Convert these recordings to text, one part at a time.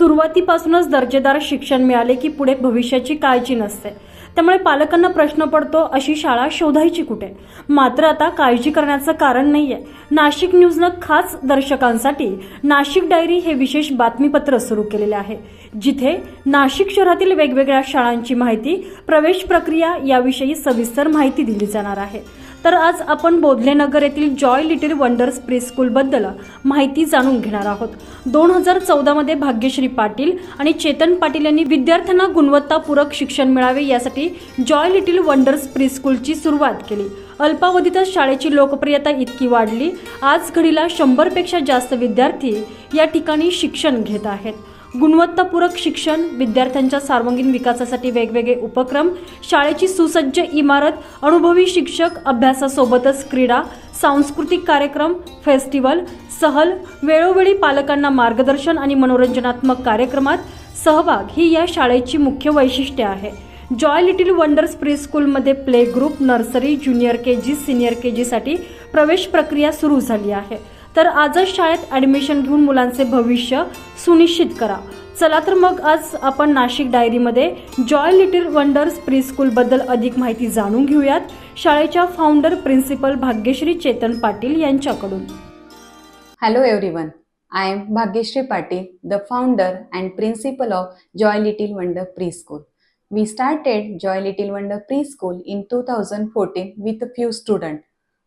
सुरुवातीपासूनच दर्जेदार शिक्षण मिळाले की पुढे भविष्याची काळजी नसते. त्यामुळे पालकांना प्रश्न पडतो अशी शाळा शोधायची कुठे? मात्र आता काळजी करण्याचं कारण नाहीये. नाशिक न्यूजनं खास दर्शकांसाठी नाशिक डायरी हे विशेष बातमीपत्र सुरू केलेले आहे जिथे नाशिक शहरातील वेगवेगळ्या शाळांची माहिती प्रवेश प्रक्रिया याविषयी सविस्तर माहिती दिली जाणार आहे. तर आज आपण बोधलेनगर येथील जॉय लिटिल वंडर्स प्री स्कूलबद्दल माहिती जाणून घेणार आहोत. दोन हजार चौदामध्ये भाग्यश्री पाटील आणि चेतन पाटील यांनी विद्यार्थ्यांना गुणवत्तापूरक शिक्षण मिळावे यासाठी जॉय लिटिल वंडर्स प्री स्कूलची सुरुवात केली. अल्पावधीतच शाळेची लोकप्रियता इतकी वाढली. आज घडीला शंभरपेक्षा जास्त विद्यार्थी या ठिकाणी शिक्षण घेत आहेत. गुणवत्तापूरक शिक्षण विद्यार्थ्यांच्या सार्वंगीण विकासासाठी वेगवेगळे उपक्रम शाळेची सुसज्ज इमारत अनुभवी शिक्षक अभ्यासासोबतच क्रीडा सांस्कृतिक कार्यक्रम फेस्टिवल सहल वेळोवेळी पालकांना मार्गदर्शन आणि मनोरंजनात्मक कार्यक्रमात सहभाग ही या शाळेची मुख्य वैशिष्ट्ये आहे. जॉय लिटिल वंडर्स प्री स्कूलमध्ये play group nursery junior K G senior K जीसाठी प्रवेश प्रक्रिया सुरू झाली आहे. तर आजच शाळेत ऍडमिशन घेऊन मुलांचे भविष्य सुनिश्चित करा. चला तर मग आज आपण नाशिक डायरीमध्ये जॉय लिटिल वंडर्स प्री स्कूलबद्दल अधिक माहिती जाणून घेऊयात. शाळेच्या फाउंडर प्रिन्सिपल भाग्यश्री चेतन पाटील यांच्याकडून. Hello everyone I am Bhagyashree Patil the founder and principal of Joy Little Wonder pre school we started Joy Little Wonder pre school in two thousand fourteen with few student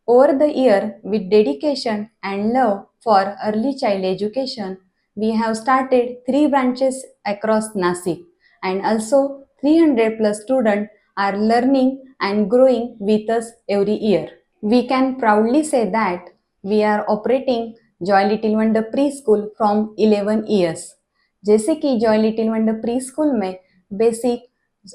Over the year, with dedication and love for early child education, we have started three branches across Nasik and also 300 plus students are learning and growing with us every year. We can proudly say that we are operating Joy Little Wonder preschool from 11 years जैसे कि Joy Little Wonder preschool में basic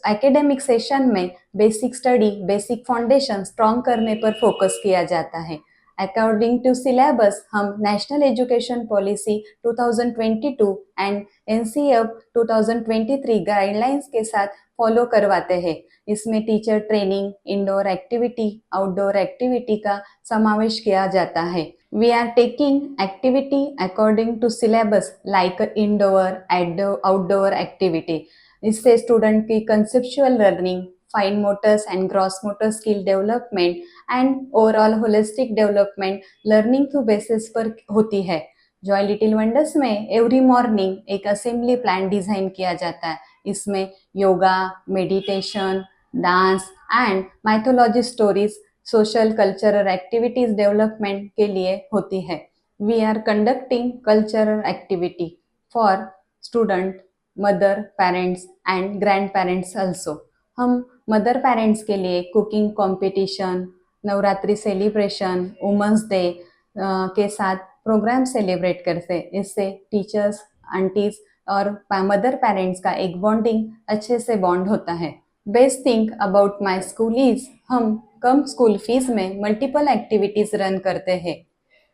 academic session में basic study basic foundation strong करने पर focus किया जाता है। According to syllabus Hum national education policy 2022 and NCF 2023 guidelines के साथ फॉलो करवाते हैं। इसमें teacher training indoor activity outdoor activity का समावेश किया जाता है। We are taking activity according to syllabus like indoor outdoor activity इससे स्टूडेंट की conceptual learning fine motors and gross motor skill development and overall holistic development learning through basis पर होती है। Joy Little Wonders में every morning एक assembly plan design किया जाता है। इसमें yoga meditation dance and mythology stories social cultural activities development के लिए होती है। We are conducting cultural activity for student mother parents and grandparents also Hum mother parents के लिए cooking competition Navratri celebration women's day के साथ programme celebrate करते हैं। इससे teachers aunties और मदर पेरेंट्स का एक बॉन्डिंग अच्छे से बॉन्ड होता है। Best think about my school is हम कम स्कूल फ़ीस में मल्टीपल एक्टिविटीज़ रन करते हैं।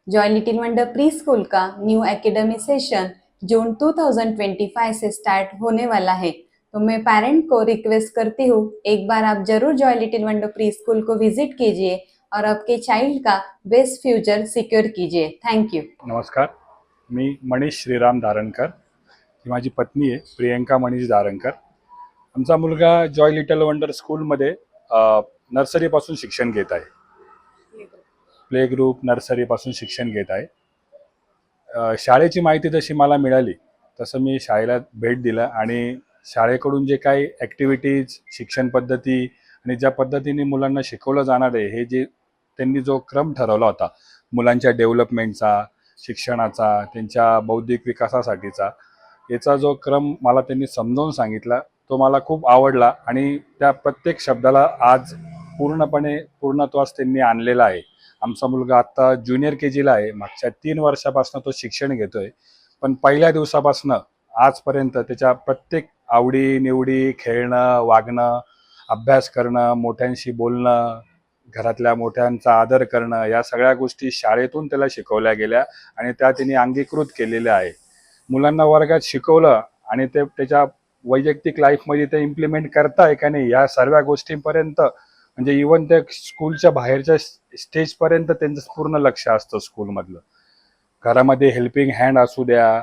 Joy Little Wonder pre school का न्यू एकेडमी सेशन जून 2025 से स्टार्ट होने वाला है। तो मैं पेरेंट को रिक्वेस्ट करती हूँ एक बार आप जरूर Joy little wonder pre school को विजिट कीजिए और आपके चाइल्ड का बेस्ट फ्यूचर सिक्योर कीजिए। थैंक यू नमस्कार मी मनीष श्रीराम दारणकर ही माझी पत्नी आहे प्रियंका मनीष दारणकर आमचा मुलगा जॉय लिटल वंडर स्कूलमध्ये नर्सरीपासून शिक्षण घेत आहे. प्ले ग्रुप नर्सरीपासून शिक्षण घेत आहे. शाळेची माहिती जशी मला मिळाली तसं मी शाळेला भेट दिलं आणि शाळेकडून जे काही ॲक्टिव्हिटीज शिक्षण पद्धती आणि ज्या पद्धतीने मुलांना शिकवलं जाणार आहे हे जे त्यांनी जो क्रम ठरवला होता मुलांच्या डेव्हलपमेंटचा शिक्षणाचा त्यांच्या बौद्धिक विकासासाठीचा याचा जो क्रम मला त्यांनी समजावून सांगितला तो मला खूप आवडला आणि त्या प्रत्येक शब्दाला आज पूर्णपणे पूर्णत्वास त्यांनी आणलेला आहे. आमचा मुलगा आत्ता ज्युनियर के जीला आहे. मागच्या तीन वर्षापासून तो शिक्षण घेतोय. पण पहिल्या दिवसापासून आजपर्यंत त्याच्या प्रत्येक आवडी निवडी खेळणं वागणं अभ्यास करणं मोठ्यांशी बोलणं घरातल्या मोठ्यांचा आदर करणं या सगळ्या गोष्टी शाळेतून त्याला शिकवल्या गेल्या आणि त्या तिने अंगीकृत केलेल्या आहे मुलांना वर्गात शिकवलं आणि ते त्याच्या वैयक्तिक लाईफमध्ये ते इम्प्लिमेंट करताय का नाही या सर्व गोष्टींपर्यंत म्हणजे इवन त्या स्कूलच्या बाहेरच्या स्टेजपर्यंत त्यांचं पूर्ण लक्ष असतं स्कूलमधलं. घरामध्ये हेल्पिंग हँड असू द्या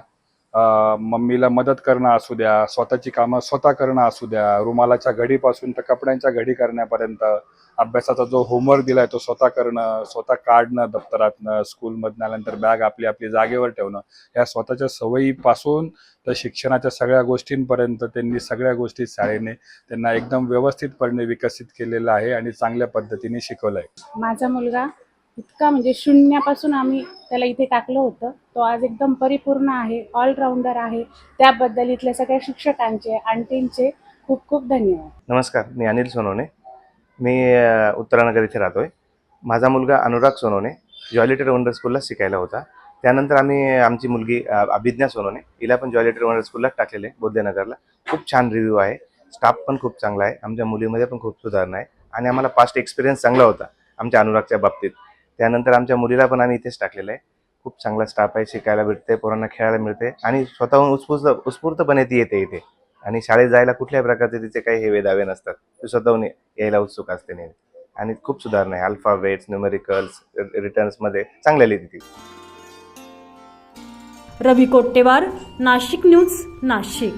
मम्मीला मदत करणं असू द्या स्वतःची कामं स्वतः करणं असू द्या रुमालाच्या घडीपासून तर कपड्यांच्या घडी करण्यापर्यंत अभ्यासाचा जो होमवर्क दिलाय तो स्वतः करणं स्वतः काढणं दप्तरातनं स्कूलमधनं आल्यानंतर बॅग आपली आपली जागेवर ठेवणं या स्वतःच्या सवयीपासून तर शिक्षणाच्या सगळ्या गोष्टींपर्यंत त्यांनी सगळ्या गोष्टी शाळेने त्यांना एकदम व्यवस्थितपणे विकसित केलेलं आहे आणि चांगल्या पद्धतीने शिकवलं आहे माझा मुलगा इतका म्हणजे शून्यापासून आम्ही त्याला इथे टाकलं होतं. तो आज एकदम परिपूर्ण आहे ऑलराऊंडर आहे. त्याबद्दल इथल्या सगळ्या शिक्षकांचे आंटींचे खूप खूप धन्यवाद. नमस्कार मी अनिल सोनवणे. मी उत्तरानगर इथे राहतो आहे माझा मुलगा अनुराग सोनवणे जॉयलिटर वंडर स्कूलला शिकायला होता. त्यानंतर आम्ही आमची मुलगी अभिज्ञा सोनवणे हिला पण जॉयलिटर वंडर स्कूलला टाकलेले आहे खूप छान रिव्ह्यू आहे. स्टाफ पण खूप चांगला आहे. आमच्या मुलीमध्ये पण खूप सुधारणा आहे. आणि आम्हाला पास्ट एक्सपिरियन्स चांगला होता आमच्या अनुरागच्या बाबतीत. त्यानंतर आमच्या मुलीला पण आम्ही इथेच टाकलेलं आहे. खूप चांगला स्टाफ आहे शिकायला भेटते पोरांना खेळायला मिळते आणि स्वतःहून उत्स्फूर्त उत्स्फूर्तपणे ती येते इथे. आणि शाळेत जायला कुठल्याही प्रकारचे तिचे काही हेवे दावे नसतात. ती स्वतःहून यायला उत्सुक असते नेहमी. आणि खूप सुधारणा आहे. अल्फाबेट्स न्युमेरिकल्स रिटर्न्समध्ये चांगल्या लिहिते ती. रवी कोट्टेवार नाशिक न्यूज नाशिक.